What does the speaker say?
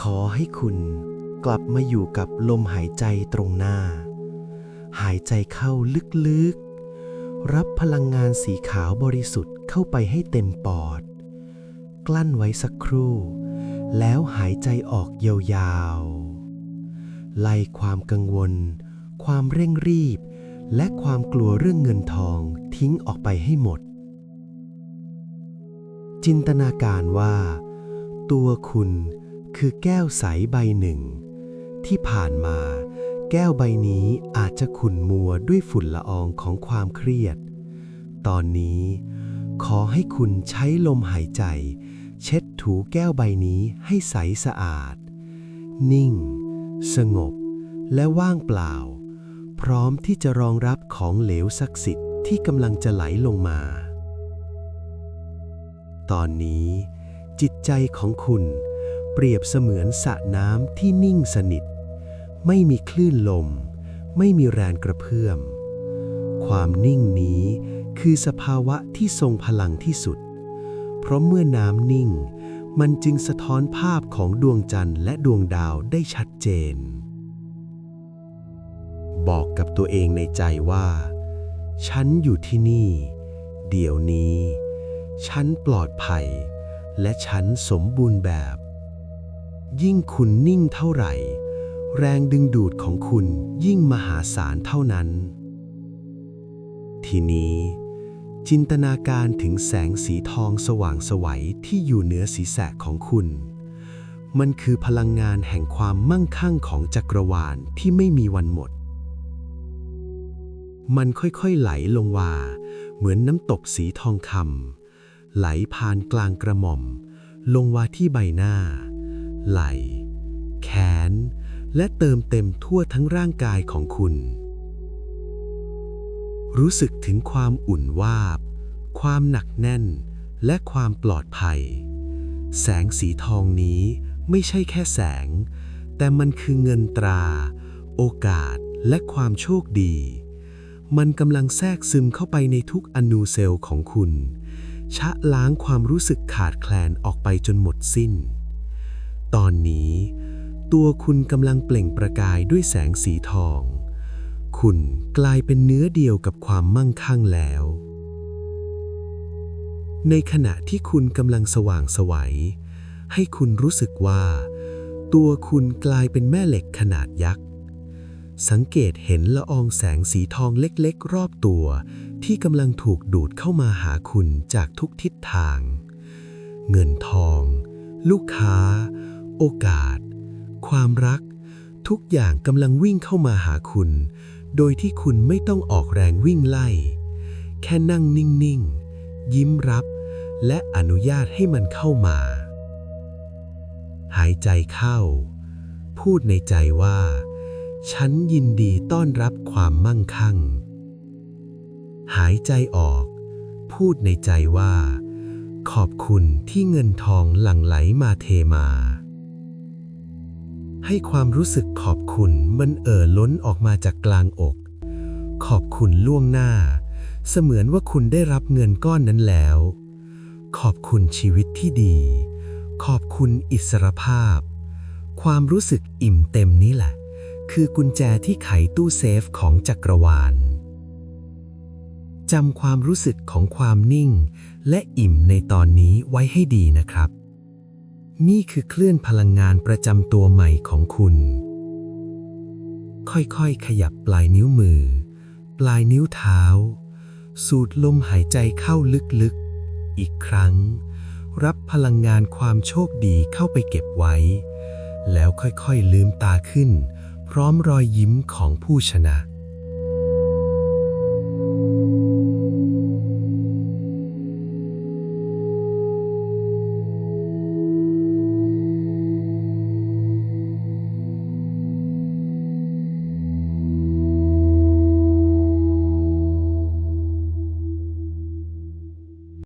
ขอให้คุณกลับมาอยู่กับลมหายใจตรงหน้า หายใจเข้าลึกๆ รับพลังงานสีขาวบริสุทธิ์เข้าไปให้เต็มปอด กลั้นไว้สักครู่ แล้วหายใจออกยาวๆ ไล่ความกังวล ความเร่งรีบ และความกลัวเรื่องเงินทองทิ้งออกไปให้หมด จินตนาการว่า ตัวคุณ คือแก้วใสใบหนึ่ง ที่ผ่านมา แก้วใบนี้อาจจะขุ่นมัวด้วยฝุ่นละอองของความเครียด ตอนนี้ ขอให้คุณใช้ลมหายใจ เช็ดถูแก้วใบนี้ให้ใสสะอาด นิ่ง สงบ และว่างเปล่า พร้อมที่จะรองรับของเหลวศักดิ์สิทธิ์ที่กำลังจะไหลลงมา ตอนนี้ จิตใจของคุณ เปรียบเสมือนสระน้ำที่นิ่งสนิท ไม่มีคลื่นลม ไม่มีแรงกระเพื่อม ความนิ่งนี้คือสภาวะที่ทรงพลังที่สุด เพราะเมื่อน้ำนิ่ง มันจึงสะท้อนภาพของดวงจันทร์และดวงดาวได้ชัดเจน บอกกับตัวเองในใจว่า ฉันอยู่ที่นี่ เดี๋ยวนี้ ฉันปลอดภัย และฉันสมบูรณ์แบบ ยิ่งคุณนิ่งเท่าไหร่ แรงดึงดูดของคุณยิ่งมหาศาลเท่านั้น ทีนี้ จินตนาการถึงแสงสีทองสว่างไสวัยที่อยู่เหนือศีรษะของคุณ มันคือพลังงานแห่งความมั่งคั่งของจักรวาลที่ไม่มีวันหมด มันค่อยๆไหลลงว่า เหมือนน้ำตกสีทองคำไหลผ่านกลางกระหม่อม ลงว่าที่ใบหน้า ไหล่ แขน และเติมเต็มทั่วทั้งร่างกายของคุณ รู้สึกถึงความอุ่นวาบ ความหนักแน่น และความปลอดภัย แสงสีทองนี้ไม่ใช่แค่แสง แต่มันคือเงินตรา โอกาสและความโชคดี มันกำลังแทรกซึมเข้าไปในทุกอนูเซลล์ของคุณ ชะล้างความรู้สึกขาดแคลนออกไปจนหมดสิ้น ตอนนี้ ตัวคุณกำลังเปล่งประกายด้วยแสงสีทอง คุณกลายเป็นเนื้อเดียวกับความมั่งคั่งแล้ว ในขณะที่คุณกำลังสว่างไสวัย ให้คุณรู้สึกว่า ตัวคุณกลายเป็นแม่เหล็กขนาดยักษ์สังเกตเห็นละอองแสงสีทองเล็กๆ รอบตัว ที่กำลังถูกดูดเข้ามาหาคุณจากทุกทิศทาง เงินทอง ลูกค้า โอกาส ความรัก ทุกอย่างกำลังวิ่งเข้ามาหาคุณ โดยที่คุณไม่ต้องออกแรงวิ่งไล่ แค่นั่งนิ่งๆ ยิ้มรับ และอนุญาตให้มันเข้ามา หายใจเข้า พูดในใจว่า ฉันยินดีต้อนรับความมั่งคั่ง หายใจออก พูดในใจว่าขอบคุณที่เงินทองหลั่งไหลมาเทมา ให้ความรู้สึกขอบคุณมันเอ่อล้นออกมาจากกลางอก ขอบคุณล่วงหน้า เสมือนว่าคุณได้รับเงินก้อนนั้นแล้ว ขอบคุณชีวิตที่ดี ขอบคุณอิสรภาพ ความรู้สึกอิ่มเต็มนี้แหละ คือกุญแจที่ไขตู้เซฟของจักรวาลจำความรู้สึกของความนิ่ง และอิ่มในตอนนี้ไว้ให้ดีนะครับ นี่คือคลื่นพลังงานประจำตัวใหม่ของคุณ ค่อยๆ ขยับปลายนิ้วมือ ปลายนิ้วเท้า สูดลมหายใจเข้าลึกๆ อีกครั้ง รับพลังงานความโชคดีเข้าไปเก็บไว้ แล้วค่อยๆ ลืมตาขึ้น พร้อมรอยยิ้มของผู้ชนะ